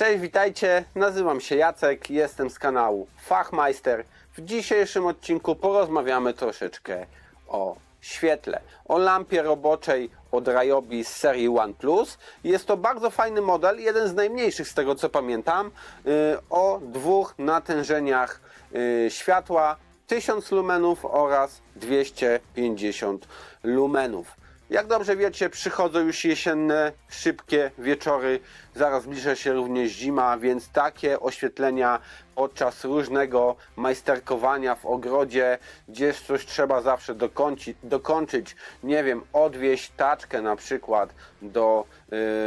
Cześć, witajcie. Nazywam się Jacek, jestem z kanału Fachmeister. W dzisiejszym odcinku porozmawiamy troszeczkę o świetle, o lampie roboczej od Ryobi z serii OnePlus. Jest to bardzo fajny model, jeden z najmniejszych z tego co pamiętam, yy, o dwóch natężeniach yy, światła 1000 lumenów oraz 250 lumenów. Jak dobrze wiecie, przychodzą już jesienne, szybkie wieczory, zaraz zbliża się również zima, więc takie oświetlenia podczas różnego majsterkowania w ogrodzie, gdzieś coś trzeba zawsze dokończyć, dokończyć. Nie wiem, odwieźć taczkę na przykład do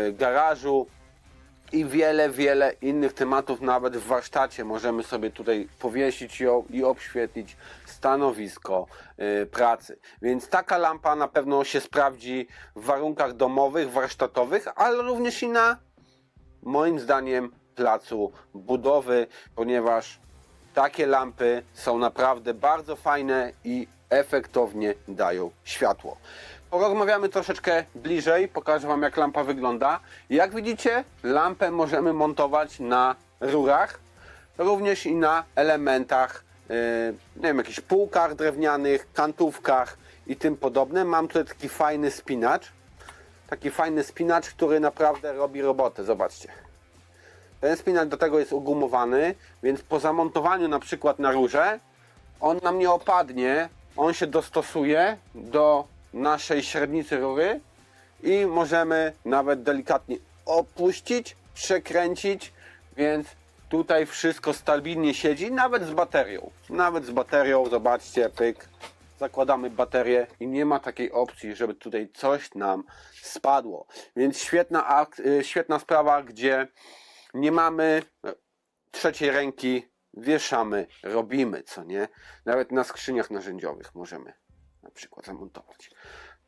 y, garażu, i wiele, wiele innych tematów, nawet w warsztacie możemy sobie tutaj powiesić ją i obświetlić stanowisko y, pracy. Więc taka lampa na pewno się sprawdzi w warunkach domowych, warsztatowych, ale również i na moim zdaniem placu budowy, ponieważ takie lampy są naprawdę bardzo fajne i efektownie dają światło. Porozmawiamy troszeczkę bliżej, pokażę Wam jak lampa wygląda. Jak widzicie, lampę możemy montować na rurach, również i na elementach, yy, nie wiem, jakichś półkach drewnianych, kantówkach i tym podobne. Mam tutaj taki fajny spinacz, taki fajny spinacz, który naprawdę robi robotę, zobaczcie. Ten spinacz do tego jest ugumowany, więc po zamontowaniu na przykład na rurze, on nam nie opadnie, on się dostosuje do naszej średnicy rury i możemy nawet delikatnie opuścić, przekręcić, więc tutaj wszystko stabilnie siedzi, nawet z baterią. Nawet z baterią, zobaczcie, pyk, zakładamy baterię i nie ma takiej opcji, żeby tutaj coś nam spadło. Więc świetna, y, świetna sprawa, gdzie nie mamy trzeciej ręki, wieszamy, robimy, co nie? Nawet na skrzyniach narzędziowych możemy na przykład zamontować.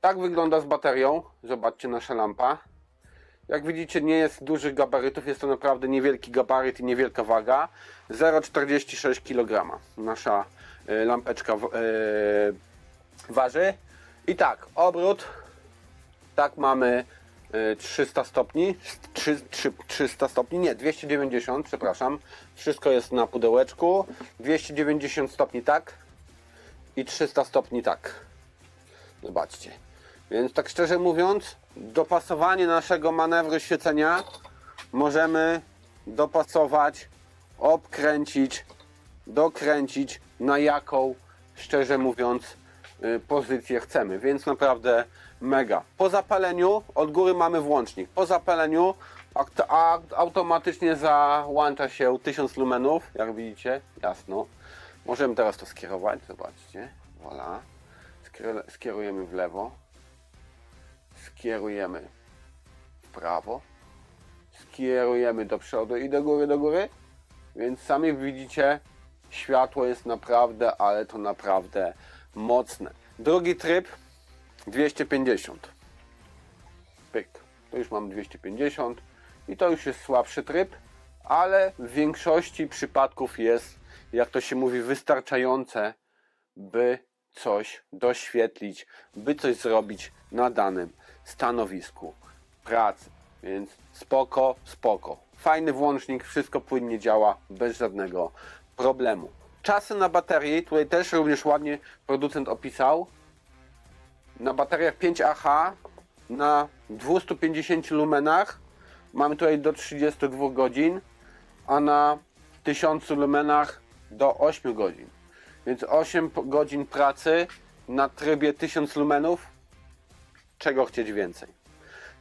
Tak wygląda z baterią. Zobaczcie nasza lampa. Jak widzicie, nie jest dużych gabarytów, jest to naprawdę niewielki gabaryt i niewielka waga. 0,46 kg nasza y, lampeczka y, waży. I tak, obrót, tak mamy y, 300 stopni, Trzy- trzy- 300 stopni, nie, 290, przepraszam. Wszystko jest na pudełeczku. 290 stopni tak i 300 stopni tak. Zobaczcie. Więc tak szczerze mówiąc, dopasowanie naszego manewru świecenia możemy dopasować, obkręcić, dokręcić na jaką, szczerze mówiąc, y, pozycję chcemy. Więc naprawdę mega. Po zapaleniu od góry mamy włącznik. Po zapaleniu automatycznie załącza się 1000 lumenów, jak widzicie, jasno. Możemy teraz to skierować, zobaczcie. Voilà. Skier- Skierujemy w lewo. Skierujemy w prawo. Skierujemy do przodu i do góry, do góry. Więc sami widzicie, światło jest naprawdę, ale to naprawdę mocne. Drugi tryb 250. Pyk. To już mam 250 i to już jest słabszy tryb, ale w większości przypadków jest, jak to się mówi, wystarczające, by coś doświetlić, by coś zrobić na danym stanowisku pracy. Więc spoko, spoko. Fajny włącznik, wszystko płynnie działa bez żadnego problemu. Czasy na baterii, tutaj też również ładnie producent opisał. Na bateriach 5AH na 250 lumenach mamy tutaj do 32 godzin, a na 1000 lumenach do 8 godzin. Więc 8 po- godzin pracy na trybie 1000 lumenów. Czego chcieć więcej?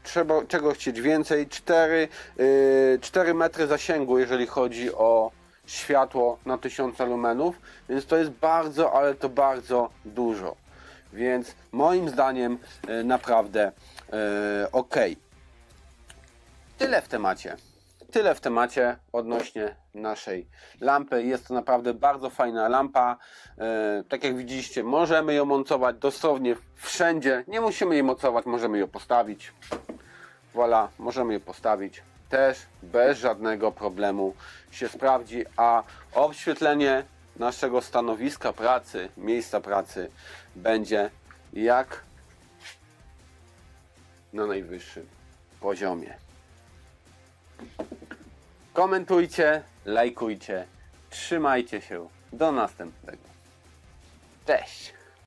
Trzeba, czego chcieć więcej? 4, yy, 4 metry zasięgu, jeżeli chodzi o światło na 1000 lumenów, więc to jest bardzo, ale to bardzo dużo. Więc moim zdaniem yy, naprawdę yy, ok. Tyle w temacie. Tyle w temacie odnośnie naszej lampy. Jest to naprawdę bardzo fajna lampa. E, tak jak widzieliście, możemy ją montować dosłownie wszędzie. Nie musimy jej mocować, możemy ją postawić. Voilà, możemy je postawić. Też bez żadnego problemu się sprawdzi, a obświetlenie naszego stanowiska pracy, miejsca pracy będzie jak na najwyższym poziomie. Komentujcie, lajkujcie, trzymajcie się. Do następnego. Cześć!